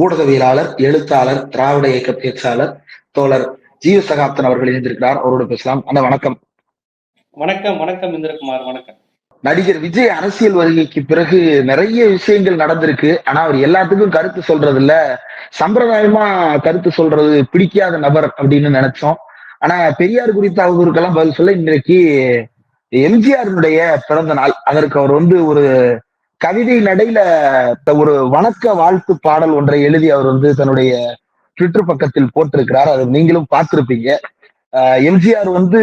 ஊடகவியலாளர் எழுத்தாளர் திராவிட இயக்க பேச்சாளர் தோழர் ஜீவ சகாப்தன் அவர்கள் இணைந்திருக்கிறார். அவரோடு பேசலாம். அண்ணா வணக்கம். வணக்கம் வணக்கம் இந்திரகுமார் வணக்கம். நடிகர் விஜய் அரசியல் வருகைக்கு பிறகு நிறைய விஷயங்கள் நடந்திருக்கு. ஆனா அவர் எல்லாத்துக்கும் கருத்து சொல்றது இல்ல சம்பிரதாயமா கருத்து சொல்றது பிடிக்காத நபர் அப்படின்னு நினைச்சோம். ஆனா பெரியார் குறித்த அவதூறுக்கெல்லாம் பதில் சொல்ல இன்றைக்கு எம்ஜிஆருடைய பிறந்த நாள். அதற்கு அவர் வந்து ஒரு கவிதை நடையில ஒரு வணக்க வாழ்த்து பாடல் ஒன்றை எழுதி அவர் வந்து தன்னுடைய ட்விட்டர் பக்கத்தில் போட்டிருக்கிறார். அதை நீங்களும் பார்த்திருப்பீங்க. எம்ஜிஆர் வந்து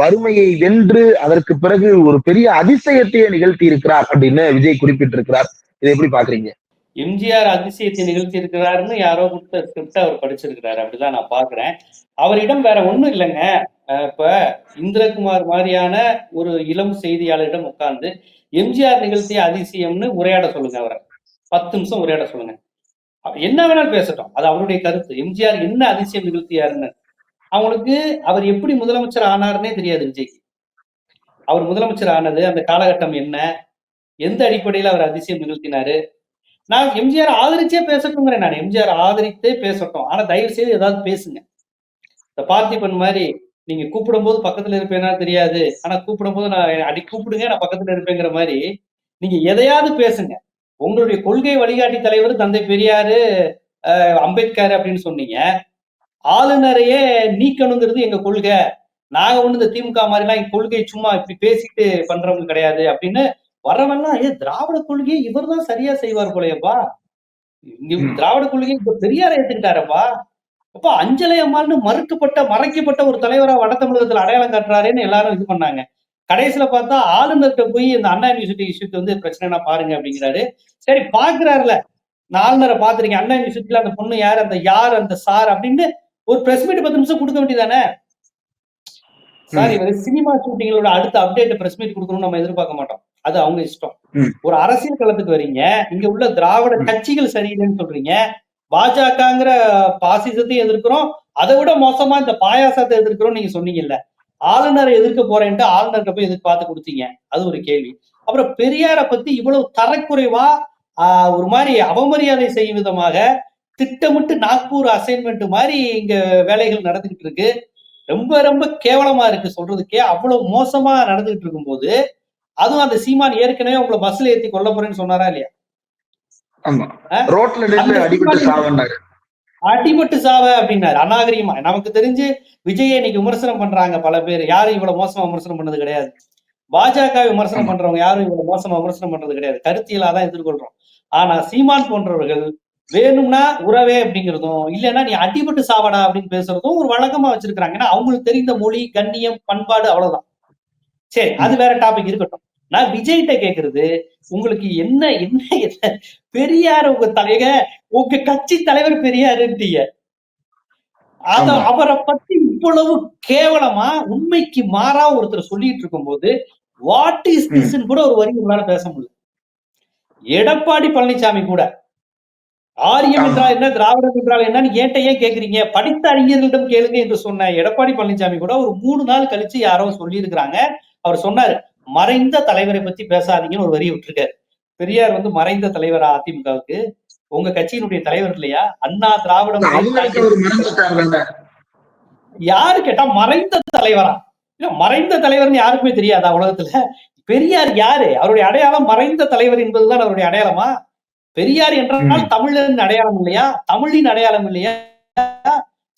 வறுமையை வென்று அதற்கு பிறகு ஒரு பெரிய அதிசயத்தையே நிகழ்த்தி இருக்கிறார் அப்படின்னு விஜய் குறிப்பிட்டிருக்கிறார். இதை எப்படி பாக்குறீங்க எம்ஜிஆர் அதிசயத்தை நிகழ்த்தி இருக்கிறாருன்னு யாரோ கொடுத்த ஸ்கிரிப்ட் அவர் படிச்சிருக்கிறாரு. அப்படிதான் நான் பாக்குறேன் அவரிடம் வேற ஒண்ணும் இல்லைங்க. இப்ப இந்திரகுமார் மாதிரியான ஒரு இளம் செய்தியாளரிடம் உட்கார்ந்து எம்ஜிஆர் நிகழ்த்திய அதிசயம்னு உரையாட சொல்லுங்க அவரை. பத்து நிமிஷம் உரையாட சொல்லுங்க. என்ன வேணாலும் பேசட்டும். அது அவருடைய கருத்து. எம்ஜிஆர் என்ன அதிசயம் நிகழ்த்தியாருன்னு. அவங்களுக்கு அவர் எப்படி முதலமைச்சர் ஆனார்னே தெரியாது விஜய்க்கு. அவர் முதலமைச்சர் ஆனது அந்த காலகட்டம் என்ன? எந்த அடிப்படையில் அவர் அதிசயம் நிகழ்த்தினாரு? நான் எம்ஜிஆர் ஆதரிச்சே பேசட்டுங்கிறேன் நான். எம்ஜிஆர் ஆதரித்தே பேசட்டும். ஆனா தயவு செய்து ஏதாவது பேசுங்க. இந்த பார்த்திபன் மாதிரி நீங்க கூப்பிடும் போது பக்கத்துல இருப்பேனா தெரியாது. ஆனா கூப்பிடும் போது நான் அடி கூப்பிடுங்க நான் பக்கத்துல இருப்பேங்கிற மாதிரி நீங்க எதையாவது பேசுங்க. உங்களுடைய கொள்கை வழிகாட்டி தலைவர் தந்தை பெரியாரு அம்பேத்கர் அப்படின்னு சொன்னீங்க. ஆளுநரையே நீக்கணுங்கிறது எங்க கொள்கை. நாங்க ஒண்ணு இந்த திமுக மாதிரிலாம் கொள்கை சும்மா இப்படி பேசிட்டு பண்றவங்க கிடையாது அப்படின்னு வரவெல்லாம் ஏ திராவிட கொள்கையை இவர் தான் சரியா செய்வார் போலயப்பா. திராவிட கொள்கையை இப்ப பெரியார ஏத்துக்கிட்டாரப்பா. அப்ப அஞ்சலை அம்மான்னு மறுக்கப்பட்ட மறைக்கப்பட்ட ஒரு தலைவரா வட தமிழகத்துல அடையாளம் காட்டுறாருன்னு எல்லாரும் இது பண்ணாங்க. கடைசியில பார்த்தா ஆளுநர்கிட்ட போய் இந்த அண்ணா யூனிவர்சிட்டி இஷ்யூக்கு வந்து பிரச்சனைனா பாருங்க அப்படிங்கிறாரு. சரி பாக்குறாருல. நான் ஆளுநரை பாத்துருக்கேன். அண்ணா யூனிவர்சிட்டியில அந்த பொண்ணு யார் அந்த யார் அந்த சார் அப்படின்னு ஒரு பிரஸ் மீட் பத்து நிமிஷம் கொடுக்க வேண்டியதானே சார் இவர் சினிமா ஷூட்டிங்களோட அடுத்த அப்டேட் பிரஸ் மீட் கொடுக்கணும்னு நம்ம எதிர்பார்க்க மாட்டோம். அது அவங்க இஷ்டம். ஒரு அரசியல் களத்துக்கு வரீங்க இங்க உள்ள திராவிட கட்சிகள் சரியில்லைன்னு சொல்றீங்க பாஜகங்கிற பாசிசத்தையும் எதிர்க்கிறோம் அதை விட மோசமா இந்த பாயாசத்தை எதிர்க்கிறோம் நீங்க சொன்னீங்கல்ல ஆளுநரை எதிர்க்க போறேன்ட்டு ஆளுநர்கிட்ட போய் எதிர்த்து பார்த்து கொடுத்தீங்க அது ஒரு கேள்வி. அப்புறம் பெரியார பத்தி இவ்வளவு தரக்குறைவா ஒரு மாதிரி அவமரியாதை செய்யும் விதமாக திட்டமிட்டு நாக்பூர் அசைன்மெண்ட் மாதிரி இங்க வேலைகள் நடந்துகிட்டு இருக்கு. ரொம்ப ரொம்ப கேவலமா இருக்கு சொல்றதுக்கே அவ்வளவு மோசமா நடந்துகிட்டு இருக்கும் போது அதுவும் அந்த சீமான் ஏற்கனவே உங்களை பஸ்ல ஏத்தி கொல்ல போறேன்னு சொன்னாரா இல்லையா? அடிபட்டு சாவ அப்படின்னாரு. அநாகரிகமா. நமக்கு தெரிஞ்சு விஜயை இன்னைக்கு விமர்சனம் பண்றாங்க பல பேர். யாரும் இவ்வளவு மோசமா விமர்சனம் பண்ணது கிடையாது. பாஜக விமர்சனம் பண்றவங்க யாரும் இவ்வளவு மோசமா விமர்சனம் பண்றது கிடையாது. கருத்தியலா தான் எதிர்கொள்றோம். ஆனா சீமான் போன்றவர்கள் வேணும்னா உறவே அப்படிங்கிறதும் இல்லைன்னா நீ அடிபட்டு சாவடா அப்படின்னு பேசுறதும் ஒரு வழக்கமா வச்சிருக்காங்க ஏன்னா அவங்களுக்கு தெரிந்த மொழி கண்ணியம் பண்பாடு அவ்வளவுதான். சரி அது வேற டாபிக் இருக்கட்டும். நான் விஜய்கிட்ட கேக்குறது உங்களுக்கு என்ன என்ன பெரியார் உங்க தலைக உங்க கட்சி தலைவர் பெரியாருன்றீங்க அத அவரை பத்தி இவ்வளவு கேவலமா உண்மைக்கு மாறா ஒருத்தர் சொல்லிட்டு இருக்கும் போது வாட் இஸ் திஸ் கூட ஒரு வரி உங்களால பேச முடியல எடப்பாடி பழனிசாமி கூட. ஆரியம் என்றால் என்ன திராவிடம் என்றால் என்னன்னு ஏன்ட்ட ஏன் கேக்குறீங்க? படித்த அறிஞர்களிடம் கேளுங்க என்று சொன்ன எடப்பாடி பழனிசாமி கூட ஒரு மூணு நாள் கழிச்சு யாரோ சொல்லி இருக்கிறாங்க அவர் சொன்னாரு மறைந்த தலைவரை பத்தி பேசாதீங்கன்னு ஒரு வரி விட்டுருக்காரு. பெரியார் வந்து மறைந்த தலைவரா அதிமுகவுக்கு? உங்க கட்சியினுடைய தலைவர் இல்லையா? அண்ணா திராவிடம் யாரு கேட்டா மறைந்த தலைவரா? இல்ல மறைந்த தலைவர்னு யாருக்குமே தெரியாதா உலகத்துல? பெரியார் யாரு? அவருடைய அடையாளம் மறைந்த தலைவர் என்பதுதான் அவருடைய அடையாளமா? பெரியார் என்றால் தமிழரின் அடையாளம் இல்லையா? தமிழின் அடையாளம் இல்லையா?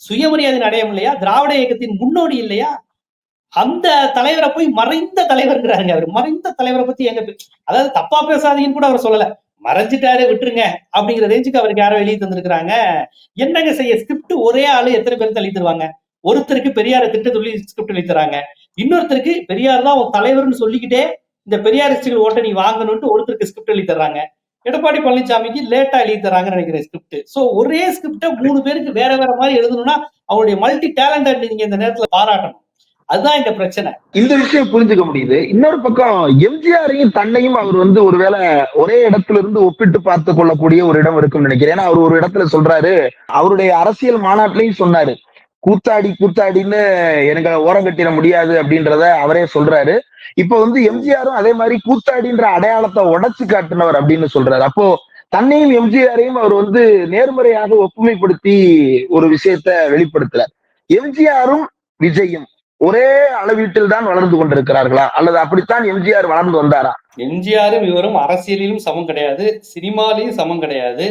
சுயமரியாதையின் அடையாளம் இல்லையா? திராவிட இயக்கத்தின் முன்னோடி இல்லையா? அந்த தலைவரை போய் மறைந்த தலைவர்ங்கிறாருங்க அவர். மறைந்த தலைவரை பத்தி எங்க அதாவது தப்பா பேசாதீங்கன்னு கூட அவர் சொல்லல. மறைஞ்சிட்டாரு விட்டுருங்க அப்படிங்கிற ரேஞ்சுக்கு அவருக்கு யாரோ எழுதி தந்திருக்கிறாங்க. என்னங்க செய்ய? ஸ்கிரிப்ட் ஒரே ஆளு எத்தனை பேர் தள்ளி தருவாங்க? ஒருத்தருக்கு பெரியார திட்ட சொல்லி ஸ்கிரிப்ட் எழுதி தராங்க. இன்னொருத்தருக்கு பெரியார் தான் உன் தலைவர்னு சொல்லிக்கிட்டே இந்த பெரியாரிஸ்டுகள் ஓட்ட நீ வாங்கணும்னு ஒருத்தருக்கு ஸ்கிரிப்ட் எழுதி தர்றாங்க. எடப்பாடி பழனிசாமிக்கு லேட்டா எழுதி தராங்கன்னு நினைக்கிறேன் ஸ்கிரிப்ட் சோ ஒரே ஸ்கிரிப்டை மூணு பேருக்கு வேற வேற மாதிரி எழுதணும்னா அவருடைய மல்டி டேலண்டட் நீங்க இந்த நேரத்துல பாராட்டணும். அதுதான் இந்த பிரச்சனை. இந்த விஷயம் புரிஞ்சுக்க முடியுது. இன்னொரு பக்கம் எம்ஜிஆரையும் தன்னையும் அவர் வந்து ஒருவேளை ஒரே இடத்துல இருந்து ஒப்பிட்டு பார்த்து கொள்ளக்கூடிய ஒரு இடம் இருக்கும்னு நினைக்கிறேன். ஏன்னா அவர் ஒரு இடத்துல சொல்றாரு அவருடைய அரசியல் மாநாட்டிலையும் சொன்னாரு. கூத்தாடி கூத்தாடின்னு எனக்கு ஓரம் கட்டிட முடியாது அப்படின்றத அவரே சொல்றாரு. இப்ப வந்து எம்ஜிஆரும் அதே மாதிரி கூத்தாடின்ற அடையாளத்தை உடச்சு காட்டினவர் அப்படின்னு சொல்றாரு. அப்போ தன்னையும் எம்ஜிஆரையும் அவர் வந்து நேர்மறையாக ஒப்புமைப்படுத்தி ஒரு விஷயத்த வெளிப்படுத்துறார். எம்ஜிஆரும் விஜயும் ஒரே அளவீட்டில் தான் வளர்ந்து கொண்டிருக்கிறார்களா? அல்லது அப்படித்தான் எம்ஜிஆர் வளர்ந்து வந்தாரா? எம்ஜிஆரும் இவரும் அரசியலிலும் சமம் கிடையாது சினிமாலையும் சமம் கிடையாது.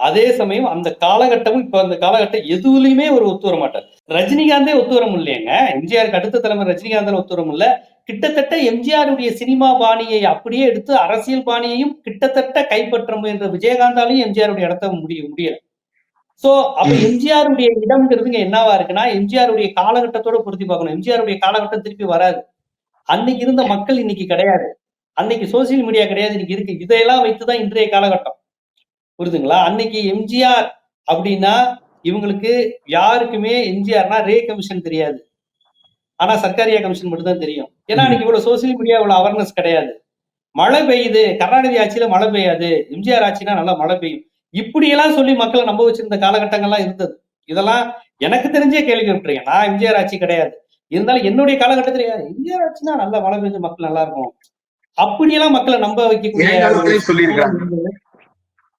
அதே சமயம் அந்த காலகட்டமும் இப்ப அந்த காலகட்டம் எதுவுலயுமே ஒரு ஒத்து வர மாட்டார். ரஜினிகாந்தே ஒத்து வர முடியலையேங்க எம்ஜிஆருக்கு அடுத்த தலைமை ரஜினிகாந்த் ஒத்து வர முடியல. கிட்டத்தட்ட எம்ஜிஆருடைய சினிமா பாணியை அப்படியே எடுத்து அரசியல் பாணியையும் கிட்டத்தட்ட கைப்பற்ற முயன்ற விஜயகாந்தாலையும் எம்ஜிஆருடைய இடத்த முடிய முடியல. சோ அப்ப. எம்ஜிஆருடைய இடம்ங்கிறதுங்க என்னவா இருக்குன்னா எம்ஜிஆருடைய காலகட்டத்தோட பொருத்தி பார்க்கணும். எம்ஜிஆருடைய காலகட்டம் திருப்பி வராது. அன்னைக்கு இருந்த மக்கள் இன்னைக்கு கிடையாது. அன்னைக்கு சோசியல் மீடியா கிடையாது இன்னைக்கு இருக்கு. இதையெல்லாம் வைத்துதான் இன்றைய காலகட்டம். புரியுதுங்களா அன்னைக்கு எம்ஜிஆர் அப்படின்னா இவங்களுக்கு யாருக்குமே எம்ஜிஆர்னா ரே கமிஷன் தெரியாது. ஆனா சர்க்காரியா கமிஷன் மட்டும் தான் தெரியும். ஏன்னா அன்னைக்கு இவ்வளவு சோசியல் மீடியா இவ்வளவு அவேர்னஸ் கிடையாது. மழை பெய்யுது. கருணாநிதி ஆட்சியில மழை பெய்யாது. எம்ஜிஆர் ஆட்சினா நல்லா மழை பெய்யும். இப்படி எல்லாம் சொல்லி மக்களை நம்ப வச்சிருந்த காலகட்டங்கள்லாம் இருந்தது. இதெல்லாம் எனக்கு தெரிஞ்சே கேள்வி விட்டுருக்கேன் நான் எம்ஜிஆர் ஆட்சி கிடையாது. இருந்தாலும் என்னுடைய காலகட்டத்துல எம்ஜிஆர் ஆட்சினா நல்லா மழை பெஞ்சு மக்கள் நல்லா இருக்கும் அப்படியெல்லாம் மக்களை நம்ப வைக்கக்கூடிய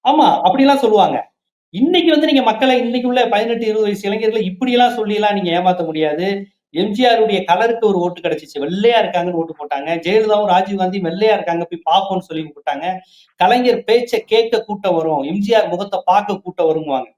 ஆமா அப்படிலாம் சொல்லுவாங்க. இன்னைக்கு வந்து நீங்க மக்களை இன்னைக்கு உள்ள பதினெட்டு இருபது வயசு இளைஞர்களை இப்படி எல்லாம் சொல்லி எல்லாம் நீங்க ஏமாத்த முடியாது. எம்ஜிஆருடைய கலருக்கு ஒரு ஓட்டு கிடைச்சிச்சு. வெள்ளையா இருக்காங்கன்னு ஓட்டு போட்டாங்க. ஜெயலலிதாவும் ராஜீவ்காந்தி வெள்ளையா இருக்காங்க போய் பார்ப்போம்னு சொல்லி போட்டாங்க. கலைஞர் பேச்ச கேட்க கூட்டம் வரும். எம்ஜிஆர் முகத்தை பார்க்க கூட்டம் வருங்குவாங்க.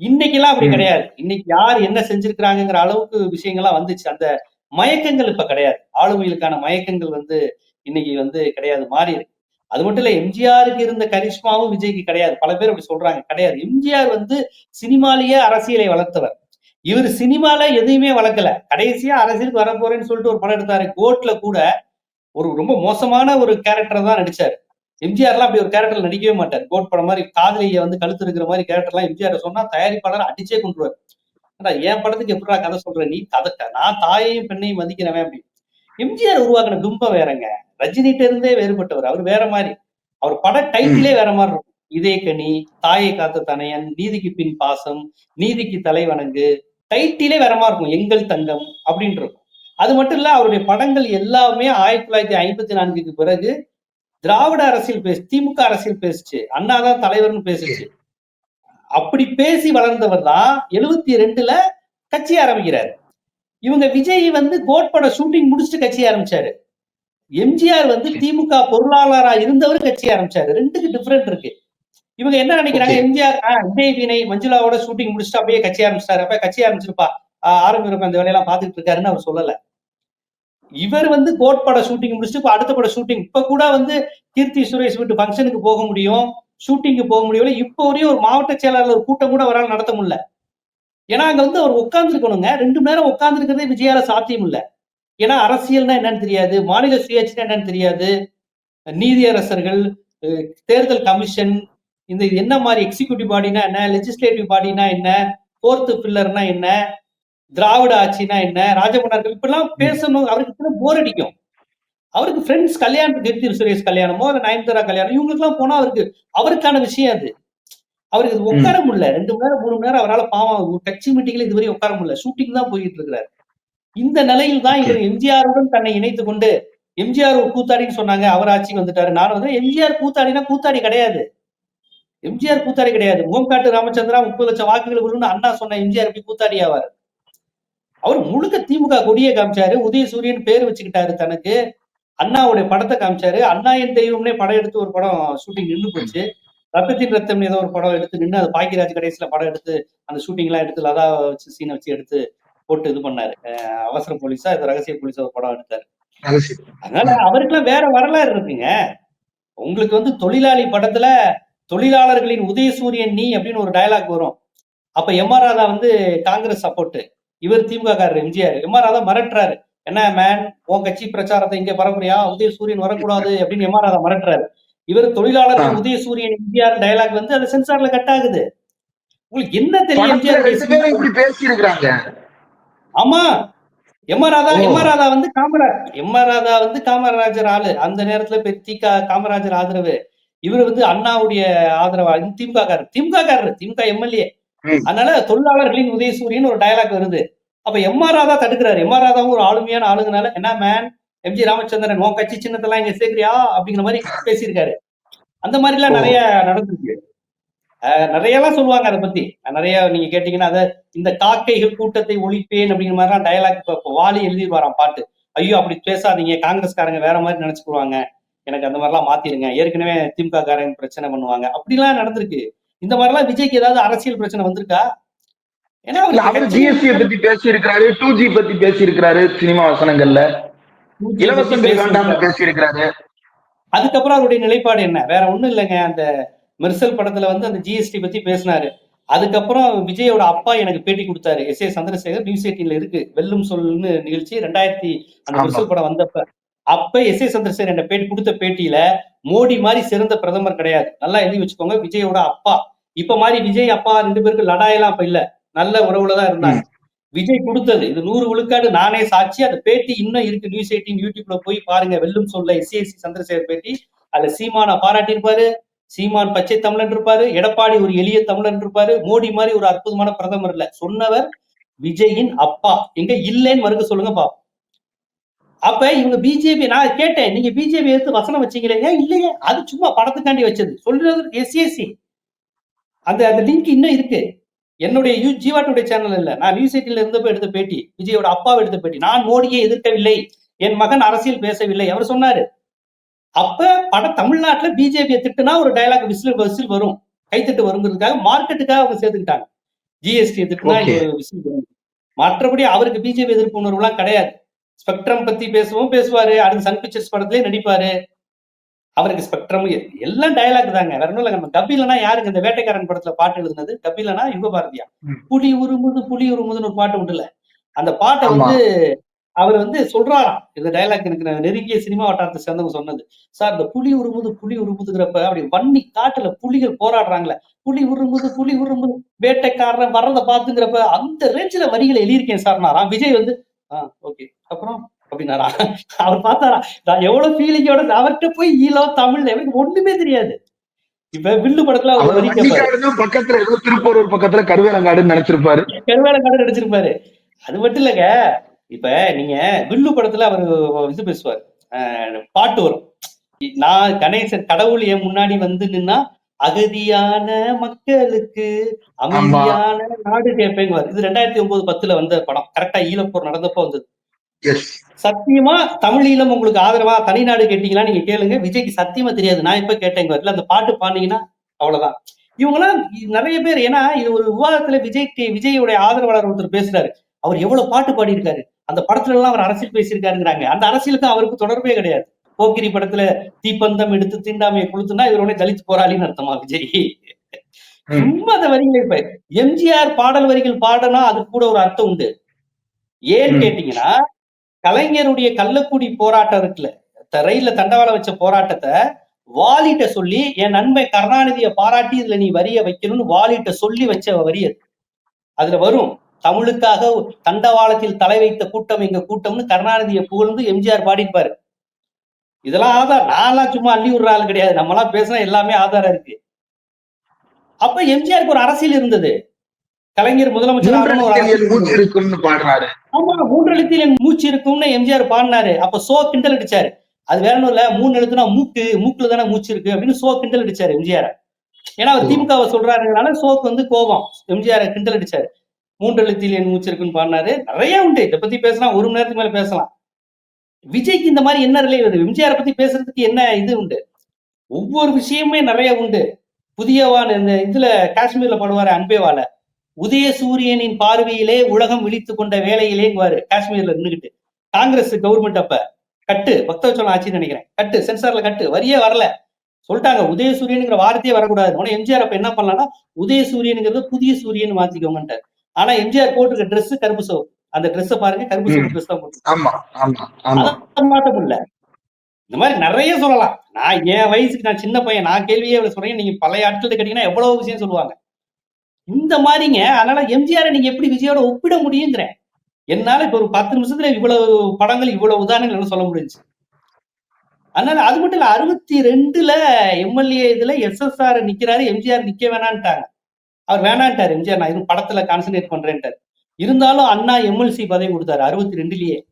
இன்னைக்கெல்லாம் அப்படி ம். கிடையாது. இன்னைக்கு யார் என்ன செஞ்சிருக்கிறாங்கிற அளவுக்கு விஷயங்கள்லாம் வந்துச்சு. அந்த மயக்கங்கள் இப்ப கிடையாது. ஆளுமைகளுக்கான மயக்கங்கள் வந்து இன்னைக்கு வந்து கிடையாது மாறி இருக்கு. அது மட்டும் இல்ல எம்ஜிஆருக்கு இருந்த கரிஷ்மாவும் விஜய்க்கு கிடையாது. பல பேர் அப்படி சொல்றாங்க. கிடையாது. எம்ஜிஆர் வந்து சினிமாலேயே அரசியலை வளர்த்தவர். இவர் சினிமால எதையுமே வளர்க்கல. கடைசியா அரசியலுக்கு வரப்போறேன்னு சொல்லிட்டு ஒரு படம் எடுத்தாரு. கோர்ட்ல கூட ஒரு ரொம்ப மோசமான ஒரு கேரக்டர் தான் நடிச்சாரு. எம்ஜிஆர்லாம் அப்படி ஒரு கேரக்டர் நடிக்கவே மாட்டார். கோட் படம் மாதிரி காதலிய வந்து கழுத்து இருக்கிற மாதிரி கேரக்டர்லாம் எம்ஜிஆர் சொன்னா தயாரிப்பாளர் அடிச்சே கொண்டுருவார் ஆனா என் படத்துக்கு எப்படா கதை சொல்ற? நீ கதை நான் தாயையும் பெண்ணையும் மதிக்கிறவன் அப்படி. எம்ஜிஆர் உருவாக்கின பிம்பம் வேறங்க. ரஜினிட்ட இருந்தே வேறுபட்டவர். அவர் வேற மாதிரி. அவர் பட டைட்டிலே வேற மாதிரி இருக்கும். இதே கனி தாயை காத்த தனையன் நீதிக்கு பின் பாசம் நீதிக்கு தலை வணங்கு. டைட்டிலே வேற மாதிரி இருக்கும். எங்கள் தங்கம் அப்படின்ட்டு இருக்கும். அது மட்டும் இல்ல அவருடைய படங்கள் எல்லாமே ஆயிரத்தி தொள்ளாயிரத்தி ஐம்பத்தி நான்குக்கு பிறகு திராவிட அரசியல் பேசு திமுக அரசியல் பேசுச்சு. அண்ணாதான் தலைவர்னு பேசுச்சு. அப்படி பேசி வளர்ந்தவர் தான் எழுபத்தி ரெண்டுல கட்சி ஆரம்பிக்கிறார். இவங்க விஜய் வந்து கோட்பட ஷூட்டிங் முடிச்சுட்டு கட்சி ஆரம்பிச்சாரு. எம்ஜிஆர் வந்து திமுக பொருளாளராக இருந்தவர் கட்சி ஆரம்பிச்சாரு. ரெண்டுக்கு டிஃப்ரெண்ட் இருக்கு. இவங்க என்ன நினைக்கிறாங்க. எம்ஜிஆர் விஜய் வினை மஞ்சுளாவோட ஷூட்டிங் முடிச்சுட்டு அப்படியே கட்சி ஆரம்பிச்சிட்டாரு. அப்ப கட்சி ஆரம்பிச்சிருப்பா. ஆஹ் ஆரம்பிக்கிறப்ப அந்த வேலையெல்லாம் பாத்துட்டு இருக்காருன்னு அவர் சொல்லல. இவர் வந்து கோட் பட ஷூட்டிங் முடிச்சுட்டு இப்ப அடுத்த பட ஷூட்டிங் இப்ப கூட வந்து கீர்த்தி சுரேஷ் வீட்டு ஃபங்க்ஷனுக்கு போக முடியும். ஷூட்டிங்க்கு போக முடியல இப்போ வரையும் ஒரு மாவட்ட செயலாளர் ஒரு கூட்டம் கூட அவரால் நடத்த முடியல. ஏன்னா அங்க வந்து அவர் உட்கார்ந்து இருக்கணுங்க ரெண்டு மணி நேரம் உட்கார்ந்து இருக்கிறதே விஜயால சாத்தியம் இல்ல. ஏன்னா அரசியல்னா என்னன்னு தெரியாது. மாநில சுயாட்சினா என்னன்னு தெரியாது. நீதியரசர்கள் தேர்தல் கமிஷன் இந்த இது என்ன மாதிரி எக்ஸிகியூட்டிவ் பாடினா என்ன? லெஜிஸ்லேட்டிவ் பாடினா என்ன? போர்த்து பில்லர்னா என்ன? திராவிட ஆட்சினா என்ன? ராஜமன்னார்கள் இப்பெல்லாம் பேசணும். அவருக்கு போர் அடிக்கும். அவருக்கு ஃப்ரெண்ட்ஸ் கல்யாணம் கீர்த்தி சுரேஷ் கல்யாணமோ இல்ல நயன்தாரா கல்யாணம் இவங்களுக்கு எல்லாம் போனா அவருக்கு அவருக்கான விஷயம் அது. அவருக்கு இது உட்கார முடியல. ரெண்டு மணி நேரம் மூணு மணி நேரம் அவரால் பாவம் ஒரு கட்சி மீட்டிங்ல இதுவரை உட்கார முடியல. ஷூட்டிங் தான் போயிட்டு இருக்கிறாரு. இந்த நிலையில் தான் இவர் எம்ஜிஆருடன் தன்னை இணைத்துக் கொண்டு எம்ஜிஆர் ஒரு கூத்தாடின்னு சொன்னாங்க. அவர் ஆட்சிக்கு வந்துட்டாரு. நான் வந்து எம்ஜிஆர் கூத்தாடினா கூத்தாடி கிடையாது. எம்ஜிஆர் கூத்தாடி கிடையாது. முகம்காட்டு ராமச்சந்திரா முப்பது லட்சம் வாக்குகள் விழுன்னு அண்ணா சொன்ன எம்ஜிஆர் எப்படி கூத்தாடி ஆவார்? அவர் முழுக்க திமுக கொடியை காமிச்சாரு. உதயசூரியன் பேர் வச்சுக்கிட்டாரு தனக்கு. அண்ணாவுடைய படத்தை காமிச்சாரு. அண்ணா என் தெய்வம்னே படம் எடுத்து ஒரு படம் ஷூட்டிங் நின்று போச்சு. ரத்தத்தின் ரத்தம் ஏதோ ஒரு படம் எடுத்து நின்று அது பாக்கியராஜ் கடைசியில படம் எடுத்து அந்த ஷூட்டிங் எல்லாம் எடுத்து லதா வச்சு சீனை வச்சு எடுத்து போட்டு இது பண்ணாரு. அவசர போலீஸா இது ரகசிய போலீஸா ஒரு படம் எடுத்தாரு. அதனால அவருக்குலாம் வேற வரலாறு இருக்குங்க. உங்களுக்கு வந்து தொழிலாளி படத்துல தொழிலாளர்களின் உதயசூரியன் நீ அப்படின்னு ஒரு டயலாக் வரும். அப்ப எம் ஆர் ராதா வந்து காங்கிரஸ் சப்போர்ட் இவர் திமுக காரர் எம்ஜிஆர். எம் ஆர் ராதா மிரட்டுறாரு. என்ன மேன் உன் கட்சி பிரச்சாரத்தை இங்க பரப்புறியா? உதயசூரியன் வரக்கூடாது அப்படின்னு எம் ஆர் ராதா மிரட்டுறாரு. இவர் தொழிலாளர்கள். உதயசூரியன் எம்ஜிஆர் டயலாக் வந்து அது சென்சார்ல கட் ஆகுது. உங்களுக்கு என்ன தெரியும் எம்ஜிஆர் பேசி இருக்கிறாங்க ஆமா. M R Radha. M R Radha வந்து காமராஜ் எம் ஆர் ராதா வந்து காமராஜர் ஆளு. அந்த நேரத்துல பெத்தி காமராஜர் ஆதரவு. இவர் வந்து அண்ணாவுடைய ஆதரவா திமுக காரர் திமுக காரர் திமுக எம்எல்ஏ. அதனால தொழிலாளர்களின் உதயசூரியன் ஒரு டயலாக் வருது. அப்ப எம் ஆர் ராதா தடுக்கிறாரு. எம் ஆர் ராதாவும் ஒரு ஆளுமையான ஆளுங்கனால என்ன மேன் எம்ஜி ராமச்சந்திரன் உன் கட்சி சின்னத்தெல்லாம் இங்க சேர்க்கிறியா? அப்படிங்கிற மாதிரி பேசியிருக்காரு. அந்த மாதிரி எல்லாம். நிறைய நடந்திருக்கு. நிறைய எல்லாம் சொல்லுவாங்க அதை பத்தி. நிறைய நீங்க கேட்டீங்கன்னா அதை இந்த காக்கைகள் கூட்டத்தை ஒழிப்பேன் அப்படிங்கிற மாதிரிலாம் டயலாக் இப்போ வாலி எழுதிடுவாராம் பாட்டு. ஐயோ அப்படி பேசாதீங்க. காங்கிரஸ்காரங்க வேற மாதிரி நினைச்சுக்குவாங்க. எனக்கு அந்த மாதிரிலாம் மாத்திருங்க ஏற்கனவே திமுக காரங்க பிரச்சனை பண்ணுவாங்க. அப்படிலாம் நடந்திருக்கு. இந்த மாதிரிலாம் விஜய்க்கு ஏதாவது அரசியல் பிரச்சனை வந்திருக்கா? ஏன்னா அவர் கட்சி ஜிஎஸ்டி பத்தி பேசி இருக்காரு டூ ஜி பத்தி பேசி இருக்காரு சினிமா வசனங்கள்ல. இலவசங்கள் வேண்டாம் பேசி இருக்காரு அதுக்கப்புறம் அவருடைய நிலைப்பாடு என்ன? வேற ஒண்ணும் இல்லைங்க. அந்த மெர்சல் படத்துல வந்து அந்த ஜிஎஸ்டி பத்தி பேசினாரு. அதுக்கப்புறம் விஜயோட அப்பா எனக்கு பேட்டி கொடுத்தாரு. எஸ் ஏ சந்திரசேகர் நியூஸ் எயிட்டீன்ல இருக்கு. வெல்லும் சொல்லுன்னு நிகழ்ச்சி ரெண்டாயிரத்தி அந்த. மெர்சல் படம் வந்தப்ப. அப்ப எஸ் ஏ சந்திரசேகர் என்ன பேட்டி கொடுத்த பேட்டியில மோடி மாதிரி சிறந்த பிரதமர் கிடையாது. நல்லா எழுதி வச்சுக்கோங்க. விஜயோட அப்பா. இப்ப மாதிரி விஜய் அப்பா ரெண்டு பேருக்கு லடாயெல்லாம் அப்ப இல்ல. நல்ல உறவுல தான் இருந்தாங்க. விஜய் கொடுத்தது. இது நூறு விழுக்காடு நானே சாட்சி. அந்த பேட்டி இன்னும் இருக்கு. நியூஸ் எயிட்டீன் யூடியூப்ல போய் பாருங்க. வெல்லும் சொல்ல எஸ்சிஎஸ்சி சந்திரசேகர் பேட்டி. அதுல சீமானை பாராட்டியிருப்பாரு. சீமான் பச்சை தமிழன் இருப்பாரு. எடப்பாடி ஒரு எளிய தமிழன் இருப்பாரு. மோடி மாதிரி ஒரு அற்புதமான பிரதமர் இல்ல. சொன்னவர் விஜயின் அப்பா. எங்க இல்லைன்னு மறுக்க சொல்லுங்க பாப்போம். அப்ப இவங்க பிஜேபி நான் கேட்டேன் நீங்க பிஜேபி எடுத்து வசனம் வச்சீங்களே ஏன் இல்லையே அது சும்மா படத்துக்காண்டி வச்சது. சொல்றது எஸ்சிஎஸ்சி அந்த அந்த லிங்க் இன்னும் இருக்கு. என்னுடைய யூ ஜீவாட்டுடைய சேனல் இல்ல. நான் நியூஸ் எயிட்டில இருந்தப்ப எடுத்த பேட்டி விஜயோட அப்பாவை எடுத்த பேட்டி. நான் மோடியை எதிர்க்கவில்லை. என் மகன் அரசியல் பேசவில்லை. அவர் சொன்னாரு. அப்ப பட தமிழ்நாட்டுல பிஜேபியை திட்டுனா ஒரு டயலாக் விசில் விசில் வரும். கைத்தட்டு வருங்கிறதுக்காக மார்க்கெட்டுக்காக அவங்க சேர்த்துக்கிட்டாங்க. ஜிஎஸ்டி திட்டுனா விசில் வரும். மற்றபடி அவருக்கு பிஜேபி எதிர்ப்பு உணர்வுலாம் கிடையாது. ஸ்பெக்ட்ரம் பத்தி பேசுவோம் பேசுவாரு. அடுத்து சன் பிக்சர்ஸ் படத்திலே நடிப்பாரு. அவருக்கு ஸ்பெக்ட்ரம் எல்லாம் டயலாக் தாங்க. வேற இல்ல. நம்ம கபிலனா யாருக்கு இந்த வேட்டைக்காரன் படத்துல பாட்டு எழுதுனது? கபிலனா யுக பாரதியா. புலி உருமுது புலி உருமுதுன்னு ஒரு பாட்டு உண்டுல அந்த பாட்டை. வந்து அவர் வந்து சொல்றாராம். இந்த டயலாக் எனக்கு நெருங்கிய சினிமா வட்டாரத்தை சேர்ந்தவங்க சொன்னது. சார் இந்த புலி உருமுது புலி உருமுதுங்கிறப்ப அப்படி வன்னி காட்டுல புலிகள் போராடுறாங்களே. புலி உருமுது புலி உருமுது வேட்டைக்காரன் வர்றதை பாத்துங்கிறப்ப அந்த ரேஞ்சில வரிகளை எழுதியிருக்கேன் சார் நான். விஜய் வந்து ஓகே அப்புறம் அப்படின்னாரா? அவர் பார்த்தாரா? நான் எவ்வளவு ஃபீலிங்கோட அவர்கிட்ட போய் ஈழோ தமிழ் எனக்கு ஒண்ணுமே தெரியாது. இப்ப வில்லு படத்துல பக்கத்துல ஏதோ திருப்பூரூர் பக்கத்துல கருவேலங்காடுன்னு நினைச்சிருப்பாரு. கருவேலங்காடு நடிச்சிருப்பாரு. அது மட்டும் இல்லைங்க. இப்ப நீங்க வில்லு படத்துல அவர் இது பேசுவார். பாட்டு வரும். நான் கணேசன் கடவுள் என் முன்னாடி வந்து நின்னா அகதியான மக்களுக்கு அமைதியான நாடு கேட்பேங்குவார். இது ரெண்டாயிரத்தி ஒன்பது பத்துல வந்த படம். கரெக்டா ஈழப்போர் நடந்தப்போ வந்தது. சத்தியமா தமிழ் ஈழம் உங்களுக்கு ஆதரவா? தனிநாடு கேட்டீங்களா நீங்க கேளுங்க. விஜய்க்கு சத்தியமா தெரியாது. நான் இப்ப கேட்டேங்க இல்ல அந்த பாட்டு பாடுனீங்கன்னா அவ்வளவுதான். இவங்கெல்லாம் நிறைய பேர் ஏன்னா இது ஒரு விவாதத்துல விஜய் டி- விஜயோட ஆதரவாளர் ஒருத்தர் பேசுறாரு. அவர் எவ்வளவு பாட்டு பாடியிருக்காரு. அந்த படத்துல எல்லாம் அவர் அரசியல் பேசியிருக்காருங்கிறாங்க. அந்த அரசியலுக்கும் அவருக்கு தொடர்பே கிடையாது. போக்கிரி படத்துல தீப்பந்தம் எடுத்து தீண்டாமையை கொளுத்துனா இவர் உடனே தலித் போராளின்னு அர்த்தமா விஜய். சும்மா அந்த வரிகளை இப்ப எம்ஜிஆர் பாடல் வரிகள் பாடனா அது கூட ஒரு அர்த்தம் உண்டு ஏன்னு. கேட்டீங்கன்னா கலைஞருடைய கள்ளக்குடி போராட்டம் இருக்குல்ல ரயில்ல தண்டவாளம் வச்ச போராட்டத்தை வாலிட்ட சொல்லி என் நண்பன் கருணாநிதியை பாராட்டி இதுல நீ வரிய வைக்கணும்னு வாலிட்ட சொல்லி வச்ச வரி அது அதுல வரும் தமிழுக்காக தண்டவாளத்தில் தலை வைத்த கூட்டம் எங்க கூட்டம்னு கருணாநிதியை புகழ்ந்து எம்ஜிஆர் பாடிப்பாரு இதெல்லாம் ஆதாரம் நான்லாம் சும்மா அள்ளி விடுற ஆள் கிடையாது. நம்மலாம் பேசினா எல்லாமே ஆதாரம் இருக்கு. அப்ப எம்ஜிஆருக்கு ஒரு அரசியல் இருந்தது. கலைஞர் முதலமைச்சர் ஆமா மூன்று எழுத்தில் என் மூச்சு இருக்கும்னு எம்ஜிஆர் பாடினாரு. அப்ப சோ கிண்டல் அடிச்சாரு. அது வேற இல்ல. மூணு எழுத்துனா மூக்கு மூக்குல தானே மூச்சு இருக்கு அப்படின்னு சோ கிண்டல் அடிச்சாரு எம்ஜிஆர். ஏன்னா அவர். திமுகவை சொல்றாருனால சோக்கு வந்து கோபம். எம்ஜிஆர் கிண்டல் அடிச்சாரு. மூன்று எழுத்தில் என் மூச்சு இருக்குன்னு பாடினாரு. நிறைய உண்டு. இதை பத்தி பேசலாம். ஒரு மணி நேரத்துக்கு மேல பேசலாம். விஜய்க்கு இந்த மாதிரி என்ன ரிலே வருது? எம்ஜிஆரை பத்தி பேசுறதுக்கு என்ன இது உண்டு? ஒவ்வொரு விஷயமே நிறைய உண்டு. புதியவான் இந்த இதுல காஷ்மீர்ல பாடுவாரு அன்பேவால. உதய சூரியனின் பார்வையிலே உலகம் விழித்து கொண்ட வேலையிலேங்குவாரு காஷ்மீர்ல நின்னுகிட்டு. காங்கிரஸ் கவர்மெண்ட் அப்ப கட்டு பக்தவச்சலம் ஆட்சின்னு நினைக்கிறேன். கட்டு சென்சார்ல கட்டு வரியே வரல. சொல்லிட்டாங்க உதய சூரியனுங்கிற வார்த்தையே வரக்கூடாது. உடனே எம்ஜிஆர் அப்ப என்ன பண்ணலாம்னா உதய சூரியனுங்கிறது புதிய சூரியன் மாத்திக்கோங்கன்ட்டு ஆனா எம்ஜிஆர் போட்டிருக்க ட்ரெஸ் கருப்பு சோப்பு. அந்த ட்ரெஸ் பாருங்க கருப்பு சிவப்பு ட்ரெஸ் தான் போட்டு முடியல. இந்த மாதிரி நிறைய சொல்லலாம். நான் என் வயசுக்கு நான் சின்ன பையன் நான் கேள்வியே சொல்றேன். நீங்க பழைய ஆட்கள்ட்ட கேட்டீங்கன்னா எவ்வளவு விஷயம் சொல்லுவாங்க. இந்த மாதிரிங்க அதனால எம்ஜிஆர் நீங்க எப்படி விஜயோட ஒப்பிட முடியுங்கிறேன் என்னால இப்ப ஒரு பத்து நிமிஷத்துல இவ்வளவு படங்கள் இவ்வளவு உதாரணங்கள் சொல்ல முடிஞ்சு அதனால அது மட்டும் இல்ல அறுபத்தி ரெண்டுல எம்எல்ஏ இதுல எஸ்எஸ்ஆர் நிக்கிறாரு எம்ஜிஆர் நிக்க வேணான்ட்டாங்க. அவர் வேணான்ட்டாரு எம்ஜிஆர் நான் இது படத்துல கான்சென்ட்ரேட் பண்றேன்ட்டாரு. இருந்தாலும் அண்ணா எம்எல்சி பதவி கொடுத்தாரு அறுபத்தி ரெண்டுலயே.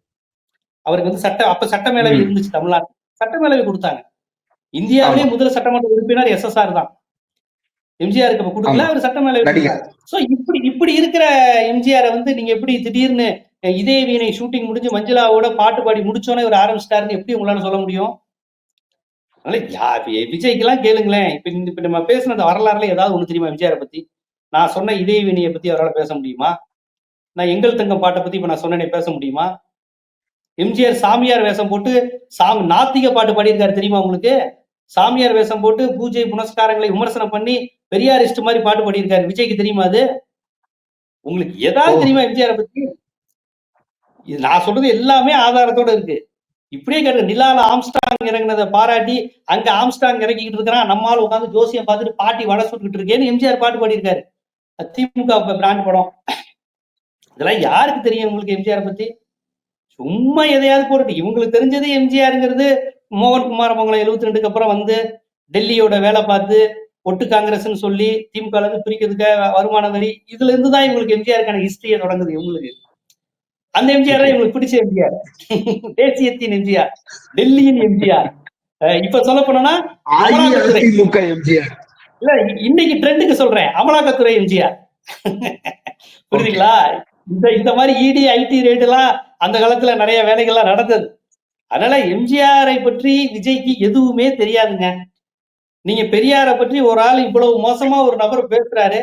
அவருக்கு வந்து சட்ட அப்ப சட்டமேலவை. இருந்துச்சு தமிழ்நாட்டு சட்டமேலவை கொடுத்தாங்க. இந்தியாவிலே முதல் சட்டமன்ற உறுப்பினர் எஸ்எஸ்ஆர் தான். எம்ஜிஆருக்கு அப்ப கொடுக்கல. அவர் சட்டமேல நடிகர். சோ இப்படி இப்படி இருக்கிற எம்ஜிஆரை வந்து நீங்க எப்படி திடீர்னு இதே வீணை ஷூட்டிங் முடிஞ்சு மஞ்சுளாவோட பாட்டு பாடி முடிச்சோன்னே இவர் ஆரம்பிச்சிட்டாருன்னு எப்படி உங்களால சொல்ல முடியும்? அதனால யா- விஜய்க்கெல்லாம் கேளுங்களேன். இப்ப இப்ப நம்ம பேசின அந்த வரலாறுல ஏதாவது ஒண்ணு தெரியுமா எம்ஜிஆரை பத்தி? நான் சொன்ன இதே வீணையை பத்தி அவரால் பேச முடியுமா? நான் எங்கள் தங்கம் பாட்டை பத்தி இப்ப நான் சொன்னேனே பேச முடியுமா? எம்ஜிஆர் சாமியார் வேஷம் போட்டு சாமி நாத்திக பாட்டு பாடியிருக்காரு தெரியுமா உங்களுக்கு? சாமியார் வேஷம் போட்டு பூஜை புனஸ்காரங்களை விமர்சனம் பண்ணி பெரியாரிஸ்ட் மாதிரி பாட்டு பாடியிருக்காரு. விஜய்க்கு தெரியுமா அது? உங்களுக்கு ஏதாவது. தெரியுமா எம்ஜிஆரை பத்தி? நான் சொல்றது எல்லாமே ஆதாரத்தோட இருக்கு. இப்படியே கேட்டு நிலால ஆம்ஸ்டாங் இறங்குனதை பாராட்டி அங்க ஆம்ஸ்டாங் இறக்கிக்கிட்டு இருக்கிறான். நம்மால் உட்காந்து ஜோசியம் பார்த்துட்டு பாட்டி வடை சுட்டுக்கிட்டு இருக்கேன்னு எம்ஜிஆர் பாட்டு பாடியிருக்காரு. திமுக பிராண்ட் படம். இதெல்லாம் யாருக்கு தெரியும் உங்களுக்கு எம்ஜிஆர் பத்தி? சும்மா எதையாவது போட்டு இவங்களுக்கு தெரிஞ்சது எம்ஜிஆருங்கிறது மோகன் குமார் மங்கலம் எழுபத்தி ரெண்டுக்கு அப்புறம் வந்து டெல்லியோட வேலை பார்த்து ஒட்டு காங்கிரஸ்னு சொல்லி திமுக இருந்து பிரிக்கிறதுக்கு வருமான வரி இதுல இருந்து தான் இவங்களுக்கு எம்ஜிஆருக்கான ஹிஸ்டரியே தொடங்குது இவங்களுக்கு. அந்த எம்ஜிஆர் தான் இவங்களுக்கு பிடிச்ச எம்ஜிஆர். தேசியத்தின் எம்ஜிஆர் டெல்லியின் எம்ஜிஆர். இப்ப சொல்ல போனோம்னா எம்ஜிஆர். இல்ல இன்னைக்கு ட்ரெண்டுக்கு சொல்றேன் அமலாக்கத்துறை எம்ஜிஆர். புரியுதுங்களா? இந்த இந்த மாதிரி இடி ஐடி ரேட் எல்லாம் அந்த காலத்துல நிறைய வேலைகள்லாம் நடந்தது. அதனால எம்ஜிஆரை பற்றி விஜய்க்கு எதுவுமே தெரியாதுங்க. நீங்க பெரியாரை பற்றி ஒரு ஆள் இவ்வளவு மோசமா ஒரு நபர் பேசுறாரு.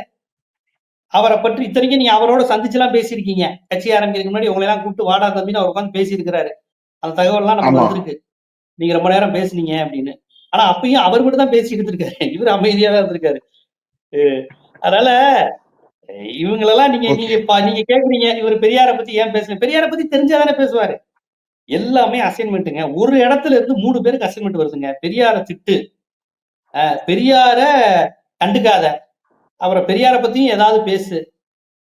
அவரை பற்றி இத்தனைக்கும் நீங்க அவரோட சந்திச்சுலாம் பேசியிருக்கீங்க. கட்சி ஆரம்பிக்கிறதுக்கு முன்னாடி உங்களை எல்லாம் கூப்பிட்டு வாடா தம்பின்னு அவர் உட்காந்து பேசியிருக்கிறாரு. அந்த தகவல்லாம் நமக்கு ஆமா. வந்திருக்கு. நீங்க ரொம்ப நேரம் பேசுனீங்க அப்படின்னு. ஆனா அப்பயும் அவர் மட்டும் தான் பேசிட்டு இருந்திருக்காரு இவர் அமைதியா தான் இருந்திருக்காரு அதனால இவங்களெல்லாம் நீங்க. நீங்க நீங்க கேக்குறீங்க இவர் பெரியாரை பத்தி ஏன் பேசுறீங்க பெரியாரை பத்தி தெரிஞ்சாதானே பேசுவாரு. எல்லாமே அசைன்மெண்ட்டுங்க ஒரு இடத்துல இருந்து மூணு பேருக்கு அசைன்மெண்ட் வருதுங்க. பெரியார திட்டு. பெரியார கண்டுக்காத. அவரை பெரியார பத்தியும் ஏதாவது பேசு.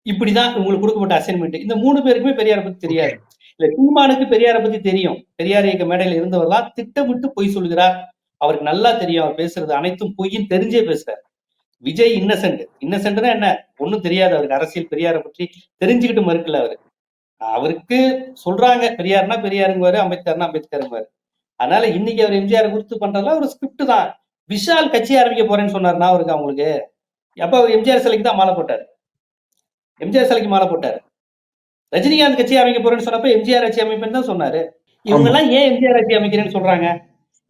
இப்படிதான் உங்களுக்கு கொடுக்கப்பட்ட அசைன்மெண்ட் இந்த மூணு பேருக்குமே பெரியாரை பத்தி தெரியாது. இல்ல சீமானுக்கு பெரியாரை பத்தி தெரியும். பெரியார் இயக்க மேடையில இருந்தவர் தான் திட்டமிட்டு பொய் சொல்கிறார் அவருக்கு நல்லா தெரியும். அவர் பேசுறது அனைத்தும் பொய்ன்னு தெரிஞ்சே பேசுறாரு. விஜய் இன்னசென்ட் இன்னசென்ட்னா என்ன? ஒண்ணும் தெரியாது. அவருக்கு அரசியல் பெரியாரை பற்றி தெரிஞ்சுக்கிட்டு மறுக்கல அவரு. அவருக்கு சொல்றாங்க பெரியார்னா பெரியாருங்குவாரு அம்பேத்கர்னா அம்பேத்கருங்குவாரு. அதனால இன்னைக்கு அவர் எம்ஜிஆர் குறித்து பண்றதுலாம் ஒரு ஸ்கிரிப்ட் தான். விஷால் கட்சி ஆரம்பிக்க போறேன்னு சொன்னாருன்னா அவருக்கு அவங்களுக்கு. அப்ப அவர் எம்ஜிஆர் சிலைக்கு தான் மாலை போட்டாரு. எம்ஜிஆர் சிலைக்கு மாலை போட்டாரு. ரஜினிகாந்த் கட்சி அமைக்க போறேன்னு சொன்னப்ப எம்ஜிஆர் ஆட்சி அமைப்புன்னு தான் சொன்னாரு. இவங்க எல்லாம் ஏன் எம்ஜிஆர் ஆட்சி அமைக்கிறேன்னு சொல்றாங்க?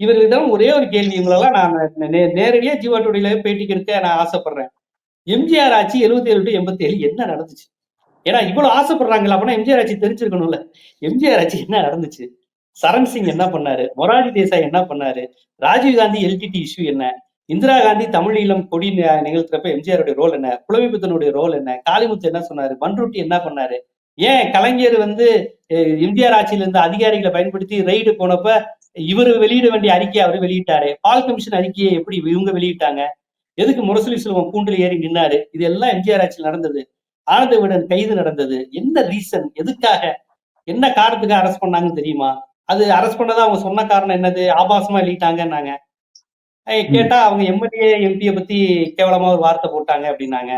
இவர்களிடம் ஒரே ஒரு கேள்வி இவங்களெல்லாம் நான் நே- நேரடியா ஜீவா டுடியில பேட்டிக்கு எடுக்க நான் ஆசைப்படுறேன். எம்ஜிஆர் ஆட்சி எழுபத்தி ஏழு டு எண்பத்தி ஏழு என்ன நடந்துச்சு? ஏன்னா இவ்வளவு ஆசைப்படுறாங்களா அப்படின்னா எம்ஜிஆர் ஆட்சி தெரிஞ்சிருக்கணும்ல. எம்ஜிஆர் ஆட்சி என்ன நடந்துச்சு? சரண் சிங் என்ன பண்ணாரு? மொரார்ஜி தேசாய் என்ன பண்ணாரு? ராஜீவ் காந்தி எல்டிடி இஷ்யூ என்ன? இந்திரா காந்தி தமிழ் ஈழம் கொடி நிகழ்த்துறப்ப எம்ஜிஆருடைய ரோல் என்ன? புலமைப்பித்தனுடைய ரோல் என்ன? காளிமுத்து என்ன சொன்னாரு? பன்ருட்டி என்ன பண்ணாரு? ஏன் கலைஞர் வந்து எம்ஜிஆர் ஆட்சியில இருந்த அதிகாரிகளை பயன்படுத்தி ரெய்டு போனப்ப இவர் வெளியிட வேண்டிய அறிக்கையை அவர் வெளியிட்டாரு. பால் கமிஷன் அறிக்கையை எப்படி இவங்க வெளியிட்டாங்க? எதுக்கு முரசொலி செல்வம் கூண்டில் ஏறி நின்னாரு? இது எல்லாம் எம்ஜிஆர் ஆட்சியில் நடந்தது. ஆனந்த விடன் கைது நடந்தது. என்ன ரீசன் எதுக்காக? என்ன காரணத்துக்கு அரெஸ்ட் பண்ணாங்கன்னு தெரியுமா? அது அரெஸ்ட் பண்ணதா அவங்க சொன்ன காரணம் என்னது? ஆபாசமா எழுதிட்டாங்கன்னாங்க. கேட்டா அவங்க எம்எல்ஏ எம்பியை பத்தி கேவலமா ஒரு வார்த்தை போட்டாங்க அப்படின்னாங்க.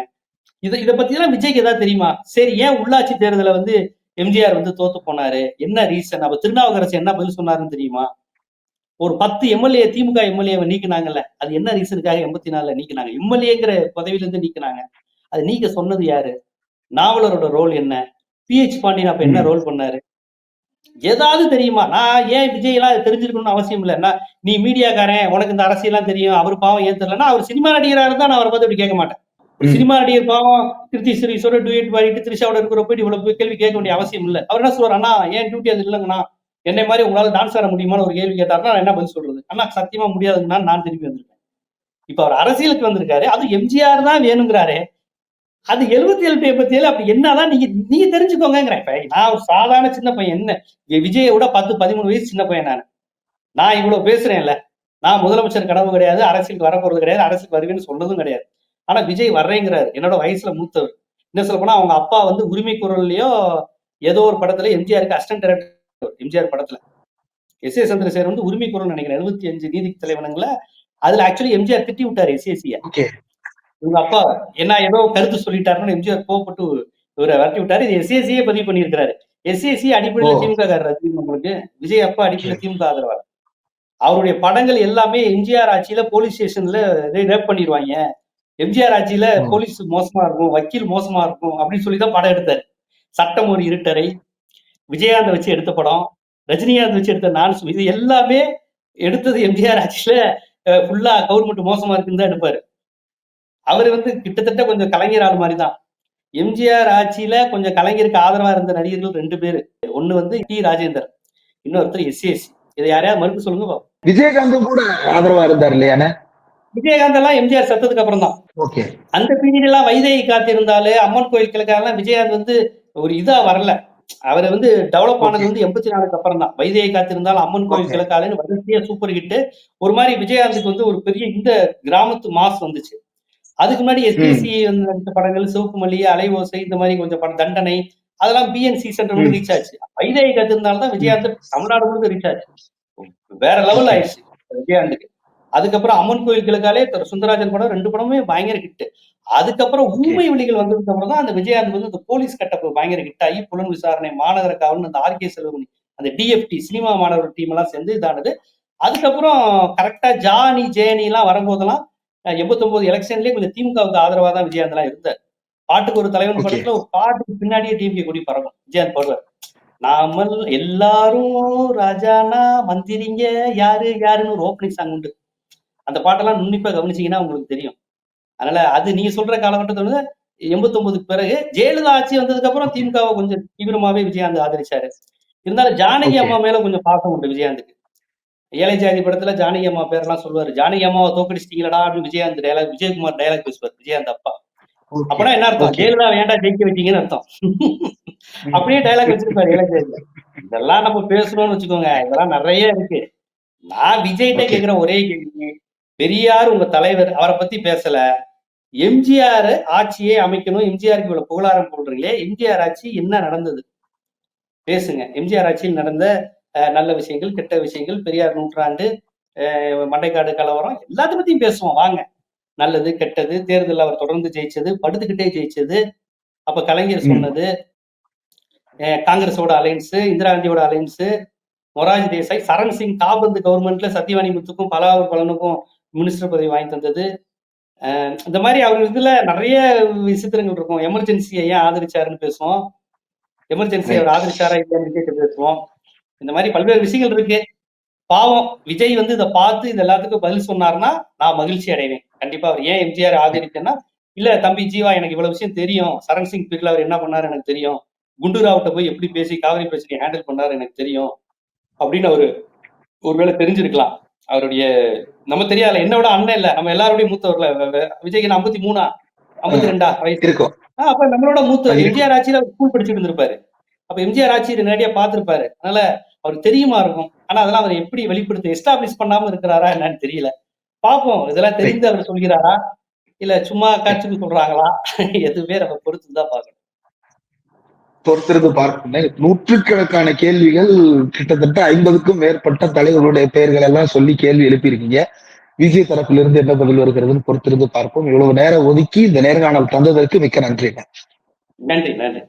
இதை இதை பத்தி எல்லாம் விஜய்க்கு ஏதாவது தெரியுமா? சரி ஏன் உள்ளாட்சி தேர்தலை வந்து எம்ஜிஆர் வந்து தோத்து போனாரு? என்ன ரீசன் அப்ப திருநாவுக்கரசு என்ன பதில் சொன்னாருன்னு தெரியுமா? ஒரு பத்து எம்எல்ஏ திமுக எம்எல்ஏவை நீக்கினாங்கல்ல அது என்ன ரீசனுக்காக எண்பத்தி நாலுல நீக்கினாங்க? எம்எல்ஏங்கிற பதவியில இருந்து நீக்கினாங்க. அது நீக்க சொன்னது யாரு? நாவலரோட ரோல் என்ன? பிஹெச் பாண்டியன் அப்ப என்ன. ரோல் பண்ணாரு? ஏதாவது தெரியுமா? நான் ஏன் விஜய் எல்லாம் தெரிஞ்சிருக்கணும்னு அவசியம் இல்லை. நான் நீ மீடியாக்காரன் உனக்கு இந்த அரசியல்லாம் தெரியும் அவர் பாவம் ஏன் தெரியலன்னா அவர் சினிமா நடிகரா இருந்தா நான் அவரை பார்த்து இப்படி கேட்க மாட்டேன். சினிமா நடிகர் பாவம் திருச்சி ஸ்ரீஸ்வரர் டுயட் பாடிட்டு திருஷாவோட இருக்கிற போயிட்டு இவ்வளவு கேள்வி கேட்க வேண்டிய அவசியம் இல்லை. அவர் என்ன சொல்றாரு அண்ணா ஏன் டியூட்டி அது இல்லைங்கண்ணா? என்னை மாதிரி உங்களால டான்ஸ் ஆட முடியுமான்னு ஒரு கேள்வி கேட்டாருன்னா நான் என்ன பதில் சொல்றது? அண்ணா சத்தியமா முடியாதுன்னா நான் திரும்பி வந்திருக்கேன். இப்ப அவர் அரசியலுக்கு வந்திருக்காரு. அது எம்ஜிஆர் தான் வேணுங்கிறாரு. அது எழுபத்தி ஏழு எண்பத்தி ஏழு அப்படி என்னதான் நீங்க நீங்க தெரிஞ்சுக்கோங்கிறேன் இப்ப நான் ஒரு சாதாரண சின்ன பையன் என்ன? விஜயை விட பத்து பதிமூணு வயசு சின்ன பையன் நான். நான் இவ்வளவு பேசுறேன்ல. நான் முதலமைச்சர் கனவு கிடையாது அரசியலுக்கு வரப்போறது கிடையாது அரசியலுக்கு வருவேன்னு சொன்னதும் கிடையாது. ஆனா விஜய் வர்றேங்கிறாரு. என்னோட வயசுல மூத்தவர். என்ன சொல்ல போனா அவங்க அப்பா வந்து உரிமை குரல்லையோ ஏதோ ஒரு படத்துல எம்ஜிஆருக்கு அசிஸ்டன்ட் டைரக்டர் எம்ஜிஆர் படத்துல. எஸ் ஏ சந்திரசேகர் வந்து உரிமை குரல் நினைக்கிறேன். எழுபத்தி அஞ்சு நீதி தலைவனங்கள. அதுல ஆக்சுவலி எம்ஜிஆர் திட்டி விட்டாரு ஓகே. இவங்க அப்பா என்ன ஏதோ கருத்து சொல்லிட்டாருன்னு எம்ஜிஆர் கோவப்பட்டு இவரை விரட்டி விட்டாரு. இது எஸ்சிஎஸ்சியே பதிவு பண்ணியிருக்கிறாரு. எஸ்சிஎஸ்சி அடிப்படையில். திமுக காரர் உங்களுக்கு? விஜய் அப்பா அடிப்படையில் திமுக ஆதரவாளர். அவருடைய படங்கள் எல்லாமே எம்ஜிஆர் ஆட்சியில போலீஸ் ஸ்டேஷன்ல ரேப் பண்ணிடுவாங்க. எம்ஜிஆர் ஆட்சியில. போலீஸ் மோசமா இருக்கும் வக்கீல் மோசமா இருக்கும் அப்படின்னு சொல்லி தான் படம் எடுத்தாரு. சட்டம் ஒரு இருட்டறை. விஜயகாந்த் வச்சு எடுத்த படம் ரஜினிகாந்த் வச்சு எடுத்த நான் இது எல்லாமே எடுத்தது எம்ஜிஆர் ஆட்சியில ஃபுல்லா கவர்மெண்ட் மோசமா இருக்குன்னு தான் எடுப்பாரு. அவர் வந்து கிட்டத்தட்ட கொஞ்சம் கலைஞர் ஆள் மாதிரி தான் எம்ஜிஆர் ஆட்சியில கொஞ்சம் கலைஞருக்கு ஆதரவா இருந்த நடிகர்கள் ரெண்டு பேரு. ஒண்ணு வந்து டி ராஜேந்தர் இன்னொருத்தர் எஸ்சிஎஸ்சி இதை யாரையாவது மறுக்க சொல்லுங்க பாப்போம். விஜயகாந்தும் கூட ஆதரவா இருந்தார் இல்லையானே விஜயகாந்த் எல்லாம் எம்ஜிஆர் செத்ததுக்கு அப்புறம் தான். ஓகே. அந்த பீரியட் எல்லாம் வைதேகி காத்திருந்தாலே அம்மன் கோயில் கிழக்காரெல்லாம் விஜயகாந்த் வந்து ஒரு இதா வரல. அவர் வந்து டெவலப் ஆனது வந்து எண்பத்தி நாலுக்கு அப்புறம் தான் வைதேகி காத்திருந்தாலும் அம்மன் கோயில். கிழக்காலேன்னு வரிசையா சூப்பர் ஹிட் ஒரு மாதிரி விஜயகாந்துக்கு வந்து ஒரு பெரிய இந்த கிராமத்து மாஸ் வந்துச்சு. அதுக்கு முன்னாடி எஸ்பிசி வந்து நடிச்ச படங்கள் சிவப்பு மல்லி அலைவோசை இந்த மாதிரி கொஞ்சம் படம் தண்டனை அதெல்லாம் பிஎன்சி சென்டர் வந்து. ரீச் ஆச்சு. வைதேகி காத்திருந்தாலும் தான் விஜயகாந்த் தமிழ்நாடு முழுக்க ரீச் ஆச்சு. வேற லெவல் ஆயிடுச்சு. விஜயகாந்துக்கு அதுக்கப்புறம் அம்மன் கோயில் கிழக்காலே திரு சுந்தரராஜன் படம் ரெண்டு படமே பயங்கர ஹிட் அதுக்கப்புறம். ஊமை விழிகள் வந்ததுக்கு அப்புறம் தான் அந்த விஜயகாந்த் வந்து இந்த போலீஸ் கட்டப்பு பயங்கர ஹிட் ஆகி புலன் விசாரணை மாநகர காவல் அந்த ஆர்கே செல்வமணி அந்த டிஎஃப்டி சினிமா மாணவர் டீம் எல்லாம் சேர்ந்து இதானது. அதுக்கப்புறம் கரெக்டா ஜானி ஜேனி எல்லாம் வரும்போதெல்லாம் எண்பத்தொன்பது எலெக்ஷன்லயே கொஞ்சம் திமுகவுக்கு ஆதரவா தான் விஜயகாந்த் எல்லாம் இருந்தார். பாட்டுக்கு ஒரு தலைவன். படத்துல ஒரு பாட்டுக்கு பின்னாடியே டிஎம்கே கொடி பறக்கும். விஜயகாந்த் பாடுவார். நாமல் எல்லாரும் ராஜானா மந்திரிங்க யாரு யாருன்னு ஒரு ஓப்பனிங் சாங் உண்டு. அந்த பாட்டெல்லாம் நுண்ணிப்பா கவனிச்சீங்கன்னா உங்களுக்கு தெரியும். அதனால அது நீங்க சொல்ற காலகட்டத்தோட எண்பத்தொன்பதுக்கு பிறகு ஜெயலலிதா ஆட்சி வந்ததுக்கு அப்புறம் திமுகவை கொஞ்சம் தீவிரமாவே விஜயகாந்த் ஆதரிச்சாரு. இருந்தாலும் ஜானகி. அம்மா மேல கொஞ்சம் பாசம் உண்டு விஜயகாந்துக்கு. ஏழை ஜாதி படத்துல ஜானகி அம்மா பேரெல்லாம் சொல்லுவாரு. ஜானகி அம்மாவை தோக்கடிச்சிட்டீங்களடா அப்படின்னு விஜயகாந்த் டயலாக் விஜயகுமார் டயலாக் பேசுவார் விஜயகாந்த் அப்பா. அப்படின்னா என்ன அர்த்தம். ஜெயலலிதா வேண்டாம் ஜெயிக்க வச்சீங்கன்னு அர்த்தம். அப்படியே டயலாக் வச்சிருப்பாரு ஏழை ஜாதியில இதெல்லாம் நம்ம பேசணும்னு வச்சுக்கோங்க. இதெல்லாம் நிறைய இருக்கு. நான் விஜய்கிட்ட. கேக்குற ஒரே கேள்வி. பெரியார் உங்க தலைவர் அவரை பத்தி பேசல. எம்ஜிஆர் ஆட்சியை அமைக்கணும். எம்ஜிஆருக்கு இவ்வளவு புகழாரம் போடுறீங்களே. எம்ஜிஆர் ஆட்சி என்ன நடந்தது? பேசுங்க. எம்ஜிஆர் ஆட்சியில் நடந்த நல்ல விஷயங்கள் கெட்ட விஷயங்கள் பெரியார் நூற்றாண்டு மண்டைக்காடு கலவரம் எல்லாத்த பத்தியும் பேசுவோம். வாங்க. நல்லது கெட்டது தேர்தல் அவர் தொடர்ந்து ஜெயிச்சது படுத்துக்கிட்டே ஜெயிச்சது. அப்ப கலைஞர். சொன்னது காங்கிரஸோட அலைன்ஸ் இந்திரா காந்தியோட அலைன்ஸ் மொராஜி தேசாய் சரண் சிங் காபந்து கவர்மெண்ட்ல சத்யவாணி முத்துக்கும் பலாவூர் பலனுக்கும் மினிஸ்டர் பதவி வாங்கி தந்தது. இந்த மாதிரி அவர் இதுல நிறைய விசித்திரங்கள் இருக்கும். எமர்ஜென்சியை ஏன் ஆதரிச்சாருன்னு பேசுவோம். எமர்ஜென்சி அவர் ஆதரிச்சாரா இல்லையான்னு கேட்டு பேசுவோம். இந்த மாதிரி பல்வேறு விஷயங்கள் இருக்கு. பாவம் விஜய் வந்து இதை பார்த்து இது எல்லாத்துக்கும் பதில் சொன்னார்னா நான் மகிழ்ச்சி அடைவேன். கண்டிப்பா அவர் ஏன் எம்ஜிஆர் ஆதரித்தேன்னா இல்ல தம்பி ஜீவா எனக்கு இவ்வளவு விஷயம் தெரியும். சரண் சிங் பீர்ல அவர் என்ன பண்ணாரு எனக்கு தெரியும். குண்டு ராவ்ட்ட போய் எப்படி பேசி காவிரி பிரச்சனையை ஹேண்டில் பண்ணாரு எனக்கு தெரியும். அப்படின்னு அவரு ஒருவேளை தெரிஞ்சிருக்கலாம். அவருடைய நம்ம தெரியாதுல என்னோட அண்ணன் இல்ல. நம்ம எல்லாரோடய மூத்தவர்ல வ- வ- விஜய்க்கு ஐம்பத்தி மூணா ஐம்பத்தி ரெண்டா வயசு. இருக்கும். அப்ப நம்மளோட மூத்த. எம்ஜிஆர் ஆட்சியில ஸ்கூல் படிச்சுட்டு இருந்திருப்பாரு. அப்ப எம்ஜிஆர் ஆட்சி நேரடியா பார்த்திருப்பாரு. அதனால அவருக்கு தெரியுமா இருக்கும். ஆனா அதெல்லாம் அவர் எப்படி வெளிப்படுத்த எஸ்டாப்ளிஷ் பண்ணாம இருக்கிறாரா என்னன்னு தெரியல. பாப்போம். இதெல்லாம் தெரிந்து அவர் சொல்கிறாரா? இல்ல சும்மா காட்சிக்கு சொல்றாங்களா? எதுவுமே நம்ம பொறுத்து தான் பார்க்கணும். பொறுத்திருந்து பார்க்கணும் நூற்றுக்கணக்கான கேள்விகள் கிட்டத்தட்ட ஐம்பதுக்கும் மேற்பட்ட தலைவர்களுடைய பெயர்கள் எல்லாம் சொல்லி கேள்வி எழுப்பியிருக்கீங்க. விஜய் தரப்பிலிருந்து என்ன பதில் வருகிறதுன்னு பொறுத்திருந்து பார்ப்போம். இவ்வளவு நேரம் ஒதுக்கி இந்த நேர்காணல் தந்ததற்கு மிக்க நன்றி நன்றி நன்றி.